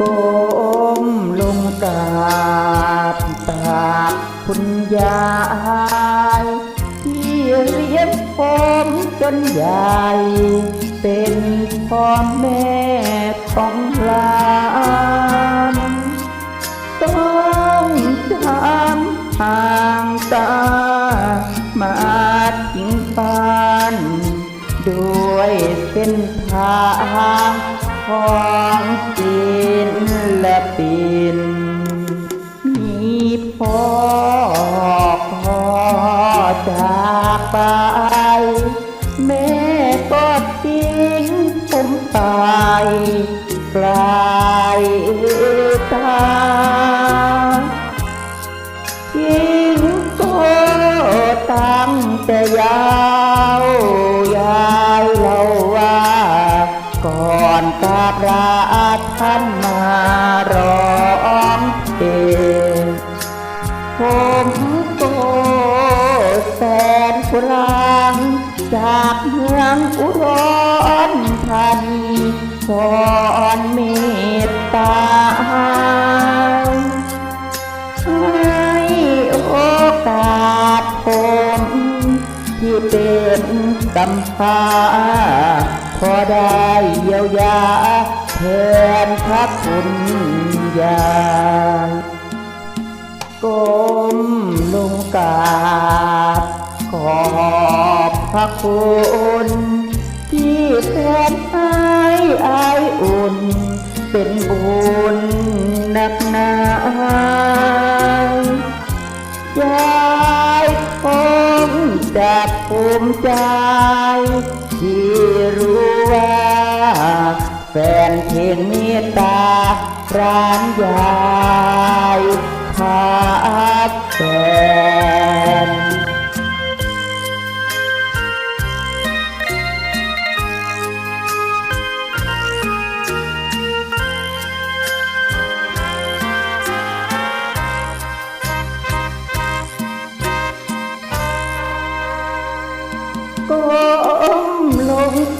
ก้มลงกราบตาคุณยายที่เลี้ยงผมจนใหญ่ เป็นพ่อแม่ของหลานต้องจำห่างตา มาทิ้งบ้าน ด้วยเส้นทาง ของศิละปินมีพ่อพ่อจากไป แม่ก็ทิ้งผมไปไกลาย ราบลาท่านมาร้องเพลงผมก็แสนพลังจากเมืองอุดรธานีสอนเมตตาให้โอกาสผมที่เป็นกำพา พอได้เยียวยาแทนพระคุณยายก้มลงกราบขอบพระคุณที่แทนให้อายอุ่น เป็นบุญนักหนายายคงจะภูมิใจ ที่รู้ว่าแฟนเพลงมีตาร้านยายทักแฟน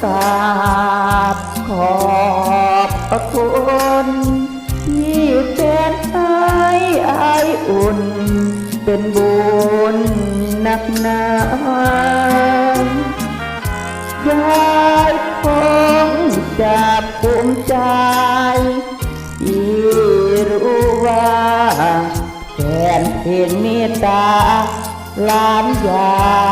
กราบขอบพระคุณที่เป็นไอ้ไออุ่น เป็นบุญนักหนายายคงจะภูมิใจที่รู้ว่าแฟนเพลงเมตตาหลานยา